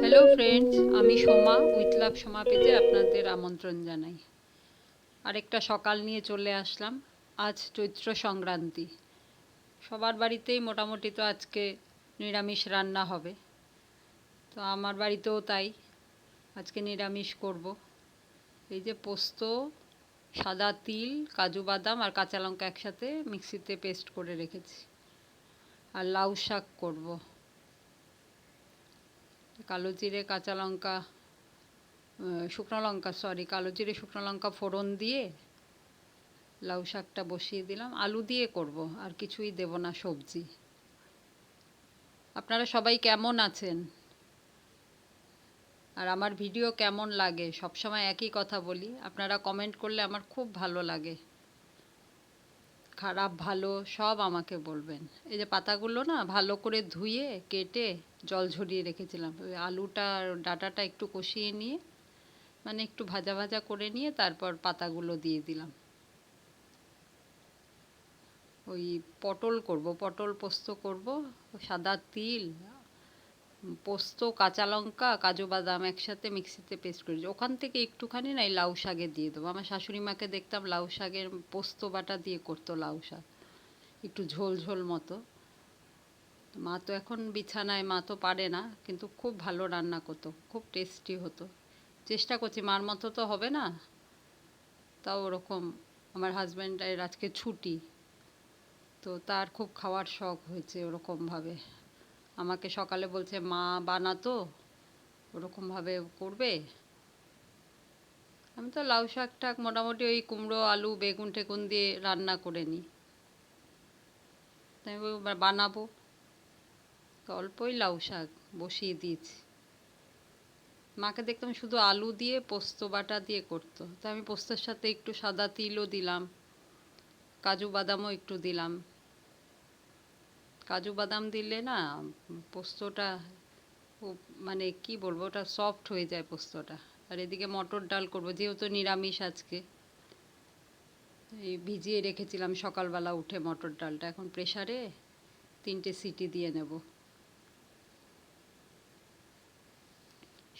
Hello friends আমি Soma with love Soma পেজে আপনাদের আমন্ত্রণ জানাই। আরেকটা সকাল নিয়ে চলে আসলাম, আজ চৈত্র সংক্রান্তি। সবার বাড়িতেই মোটামুটি তো আজকে নিরামিষ রান্না হবে। তো আমার বাড়িতেও তাই, আজকে নিরামিষ করব। এই যে পোস্ত, সাদা তিল, কাজু বাদাম আর কাঁচা লঙ্কা একসাথে মিক্সিতে পেস্ট করে রেখেছি। আর লাউ শাক করব। কালো জিরে, কাঁচা লঙ্কা শুকনো লঙ্কা সরি কালো জিরে, শুকনো লঙ্কা ফোড়ন দিয়ে লাউ শাকটা বসিয়ে দিলাম। আলু দিয়ে করব, আর কিছুই দেব না সবজি। আপনারা সবাই কেমন আছেন? আর আমার ভিডিও কেমন লাগে? সবসময় একই কথা বলি। আপনারা কমেন্ট করলে আমার খুব ভালো লাগে। খারাপ, ভালো, সব আমাকে বলবেন। এই যে পাতাগুলো না ভালো করে ধুয়ে, কেটে জল ঝরিয়ে রেখেছিলাম। ওই আলুটা ডাঁটাটা একটু কষিয়ে নিয়ে মানে একটু ভাজা ভাজা করে নিয়ে তারপর পাতাগুলো দিয়ে দিলাম। ওই পটল করব, পটল পোস্ত করব, সাদা তিল পোস্ত, কাঁচা লঙ্কা, কাজু বাদাম একসাথে মিক্সিতে পেস্ট করেছি ওখান থেকে একটুখানি না এই লাউ শাকে দিয়ে দেবো। আমার শাশুড়ি মাকে দেখতাম লাউ শাকের পোস্ত বাটা দিয়ে করতো লাউ শাক। একটু ঝোল ঝোল মতো। মা তো এখন বিছানায়, মা তো পারে না, কিন্তু খুব ভালো রান্না করতো, খুব টেস্টি হতো। চেষ্টা করছি, মার মতো তো হবে না। তাও ওরকম, আমার হাজব্যান্ডের আজকে ছুটি। তো তার খুব খাওয়ার শখ হয়েছে ওরকমভাবে। আমাকে সকালে বলছে, মা, বানাতো ওরকমভাবে করবে? আমি তো লাউ শাক টাক মোটামুটি ওই কুমড়ো, আলু, বেগুন টেগুন দিয়ে রান্না করে নিই। তাই আমি বানাবো। অল্পই লাউ শাক বসিয়ে দিয়েছি। মাকে দেখতাম শুধু আলু দিয়ে পোস্ত বাটা দিয়ে করতো। তো আমি পোস্তর সাথে একটু সাদা তিলও দিলাম, কাজু বাদামও একটু দিলাম। কাজু বাদাম দিলে না, পোস্তটা মানে কি বলব, ওটা সফট হয়ে যায় পোস্তটা। আর এদিকে মটর ডাল করব, যেহেতু নিরামিষ আজকে। এই ভিজিয়ে রেখেছিলাম সকালবেলা উঠে মটর ডালটা। এখন প্রেসারে তিনটে সিটি দিয়ে নেব।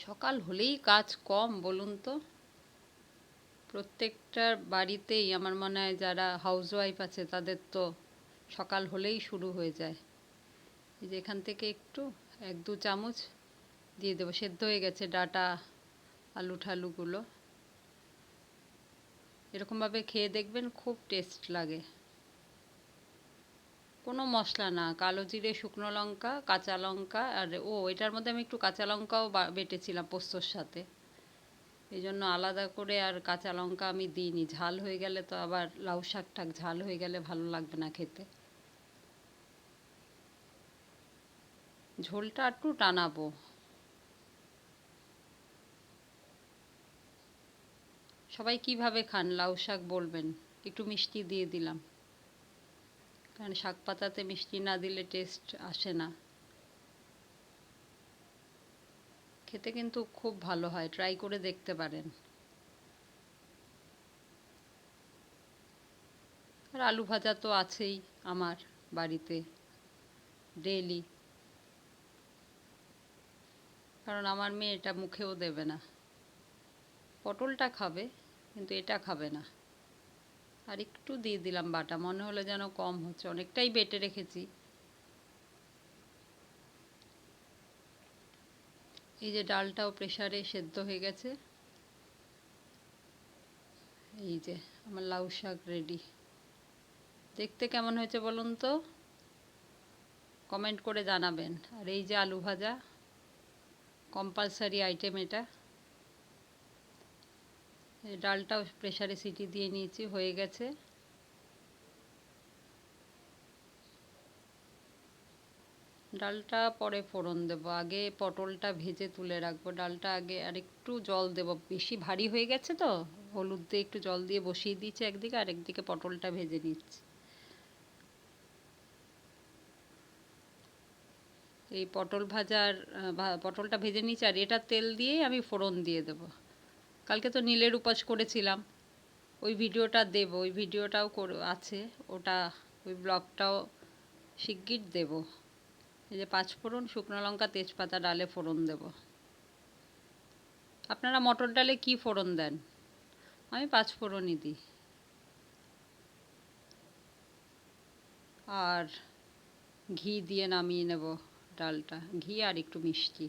সকাল হলেই কাজ কম, বলুন তো। প্রত্যেকটার বাড়িতেই আমার মনে হয় যারা হাউসওয়াইফ আছে, তাদের তো সকাল হলেই শুরু হয়ে যায়। এই যে এখান থেকে একটু, এক দু চামচ দিয়ে দেবো। সেদ্ধ হয়ে গেছে ডাটা, আলু ঠালুগুলো। এরকমভাবে খেয়ে দেখবেন খুব টেস্ট লাগে। কোনো মশলা না, কালো জিরে, শুকনো লঙ্কা, কাঁচা লঙ্কা, আর ও, এটার মধ্যে আমি একটু কাঁচা লঙ্কাও বেটেছিলাম পোস্তর সাথে। এই জন্য আলাদা করে আর কাঁচা লঙ্কা আমি দিইনি। ঝাল হয়ে গেলে তো আবার লাউ শাক টাক ঝাল হয়ে গেলে ভালো লাগবে না খেতে। ঝোলটা একটু টানাবো। সবাই কীভাবে খান? লাউ শাক বলবেন। একটু মিষ্টি দিয়ে দিলাম। কারণ শাক পাতাতে মিষ্টি না দিলে টেস্ট আসে না। খেতে কিন্তু খুব ভালো হয়। ট্রাই করে দেখতে পারেন। আর আলু ভাজা তো আছেই আমার বাড়িতে। ডেলি কারণ আমার মেয়ে এটা মুখেও দেবে না। পটলটা খাবে, কিন্তু এটা খাবে না। আর একটু দিয়ে দিলাম বাটা, মনে হলো যেন কম হচ্ছে, অনেকটাই বেটে রেখেছি। এই যে ডালটাও প্রেসারে সেদ্ধ হয়ে গেছে। এই যে আমার লাউ শাক রেডি দেখতে কেমন হয়েছে বলুন তো? কমেন্ট করে জানাবেন। আর এই যে আলু ভাজা কম্পালসারি আইটেম এটা। ডালটাও প্রেসারে সিটি দিয়ে নিয়েছি, হয়ে গেছে। ডালটা পরে ফোড়ন দেব, আগে পটলটা ভেজে তুলে রাখব। ডালটা আগে আর একটু জল দেব, বেশি ভারী হয়ে গেছে তো, হলুদ দিয়ে একটু জল দিয়ে বসিয়ে দিয়েছি একদিকে আর একদিকে পটলটা ভেজে নিচ্ছি। এই পটল ভাজার পটলটা ভেজে নিচ্ছি আর এটা তেল দিয়ে আমি ফোড়ন দিয়ে দেবো। কালকে তো নীলের উপাস করেছিলাম। ওই ভিডিওটা দেব, ওই ভিডিওটাও আছে। ওটা, ওই ব্লগটাও শিগগির দেব। এই যে পাঁচ ফোড়ন, শুকনো লঙ্কা, তেজপাতা, ডালে ফোড়ন দেব। আপনারা মটর ডালে কি ফোড়ন দেন? আমি পাঁচ ফোড়নই দিই। আর ঘি দিয়ে নামিয়ে নেব। ডালটা, ঘি আর একটু মিষ্টি।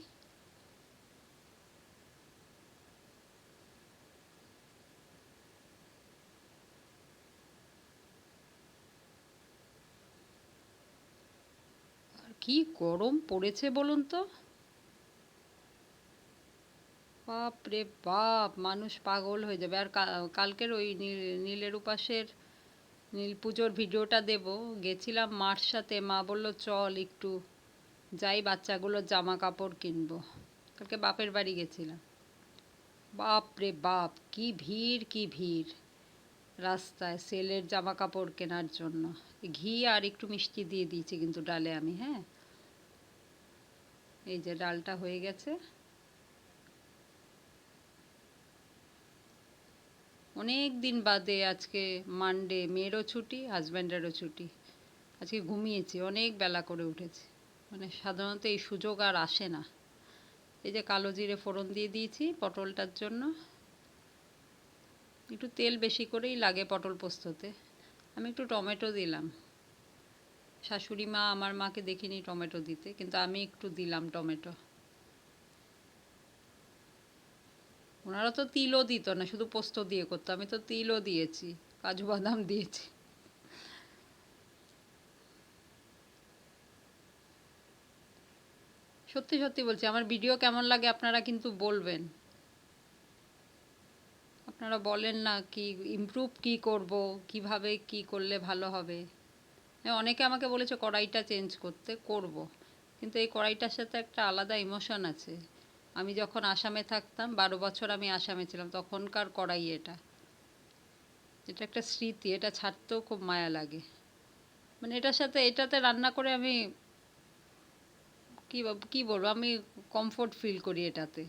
কি গরম পড়েছে বলুন তো? বাপ রে বাপ, মানুষ পাগল হয়ে যাবে। আর কালকের ওই নীল, নীলের উপাসের নীল পুজোর ভিডিওটা দেব। গেছিলাম মার সাথে মা বলল, চল একটু যাই বাচ্চাগুলোর জামা কাপড় কিনবো। কালকে বাপের বাড়ি গেছিলাম। বাপ রে বাপ, কি ভিড় কি ভিড়। রাস্তায় সেলের জামা কাপড় কেনার জন্য। ঘি আর একটু মিষ্টি দিয়ে দিয়েছি কিন্তু ডালে আমি হ্যাঁ? এই যে ডালটা হয়ে গেছে। অনেক দিন বাদে আজকে মানডে মেয়েরও ছুটি হাজব্যান্ডেরও ছুটি। আজকে ঘুমিয়েছি, অনেক বেলা করে উঠেছি। মানে সাধারণত এই সুযোগ আর আসে না। এই যে কালো জিরে ফোড়ন দিয়ে দিয়েছি পটলটার জন্য। একটু তেল বেশি করেই লাগে পটল পোস্ততে। আমি একটু টমেটো দিলাম। শাশুড়ি মা আমার মাকে দেখিনি টমেটো দিতে, কিন্তু আমি একটু দিলাম টমেটো। ওনারা তো তিলও দিত না, শুধু পোস্ত দিয়ে করতো। আমি তো তিলও দিয়েছি, কাজু বাদাম দিয়েছি। সত্যি সত্যি বলছি আমার ভিডিও কেমন লাগে আপনারা কিন্তু বলবেন। আপনারা বলেন না কি ইমপ্রুভ কি করব কীভাবে কি করলে ভালো হবে। হ্যাঁ, অনেকে আমাকে বলেছে কড়াইটা চেঞ্জ করতে করব। কিন্তু এই কড়াইটার সাথে একটা আলাদা ইমোশন আছে। আমি যখন আসামে থাকতাম বারো বছর আমি আসামে ছিলাম তখনকার কড়াই এটা। এটা একটা স্মৃতি এটা ছাড়তেও খুব মায়া লাগে। মানে এটার সাথে এটাতে রান্না করে আমি কি কি বলব? আমি কমফোর্ট ফিল করি এটাতে।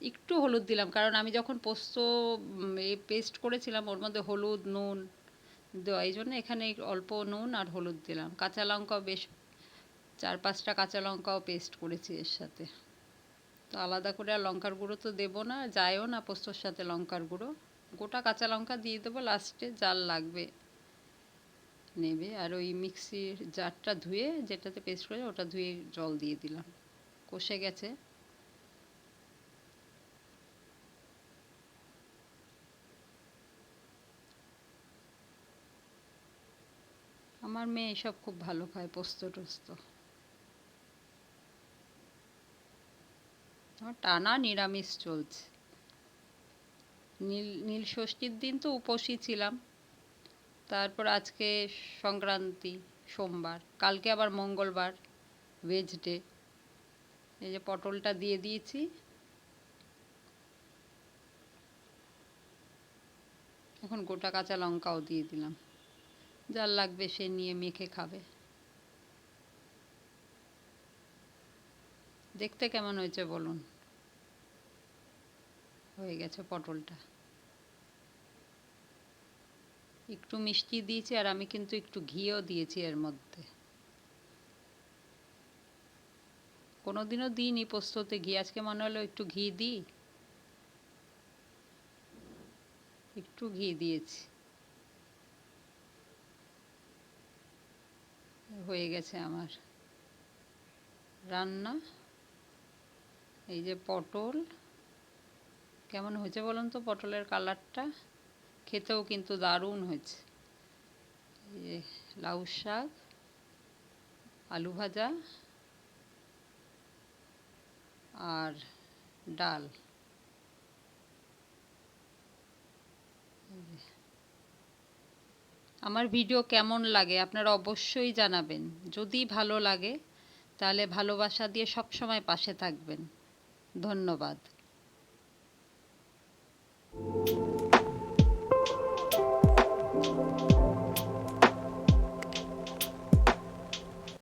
একটু হলুদ দিলাম, কারণ আমি যখন পোস্ত পেস্ট করেছিলাম, ওর মধ্যে হলুদ, নুন দেওয়া এই জন্য এখানে অল্প নুন আর হলুদ দিলাম। কাঁচা লঙ্কাও বেশ, চার পাঁচটা কাঁচা লঙ্কাও পেস্ট করেছি এর সাথে। তো আলাদা করে আর লঙ্কার গুঁড়ো তো দেবো না, যায়ও না পোস্তর সাথে লঙ্কার গুঁড়ো। গোটা কাঁচা লঙ্কা দিয়ে দেবো লাস্টে জাল লাগবে। নেবে। আর ওই মিক্সির জারটা ধুয়ে যেটাতে পেস্ট করে ওটা ধুয়ে জল দিয়ে দিলাম। কষে গেছে। আমার মেয়ে এসব খুব ভালো খায়, পোস্ত টোস্ত। আমার টানা নিরামিষ চলছে। নীল নীল ষষ্ঠীর দিন তো উপোসই ছিলাম। তারপর আজকে সংক্রান্তি, সোমবার। কালকে আবার মঙ্গলবার ভেজ ডে এই যে পটলটা দিয়ে দিয়েছি। এখন গোটা কাঁচা লঙ্কাও দিয়ে দিলাম। যার লাগবে সে নিয়ে মেখে খাবে। দেখতে কেমন হয়েছে বলুন? হয়ে গেছে পটলটা। একটু মিষ্টি দিয়েছি আর আমি কিন্তু একটু ঘিও দিয়েছি এর মধ্যে। কোনোদিনও দিইনি পোস্ততে ঘি, আজকে মনে হলো একটু ঘি দিই। একটু ঘি দিয়েছি। হয়ে গেছে আমার রান্না। এই যে পটল, কেমন হয়েছে বলুন তো পটলের কালারটা? খেতেও কিন্তু দারুণ হয়েছে। লাউ শাক, আলু ভাজা আর ডাল। আমার ভিডিও কেমন লাগে আপনারা অবশ্যই জানাবেন। যদি ভালো লাগে, তাহলে ভালোবাসা দিয়ে সব সময় পাশে থাকবেন। ধন্যবাদ।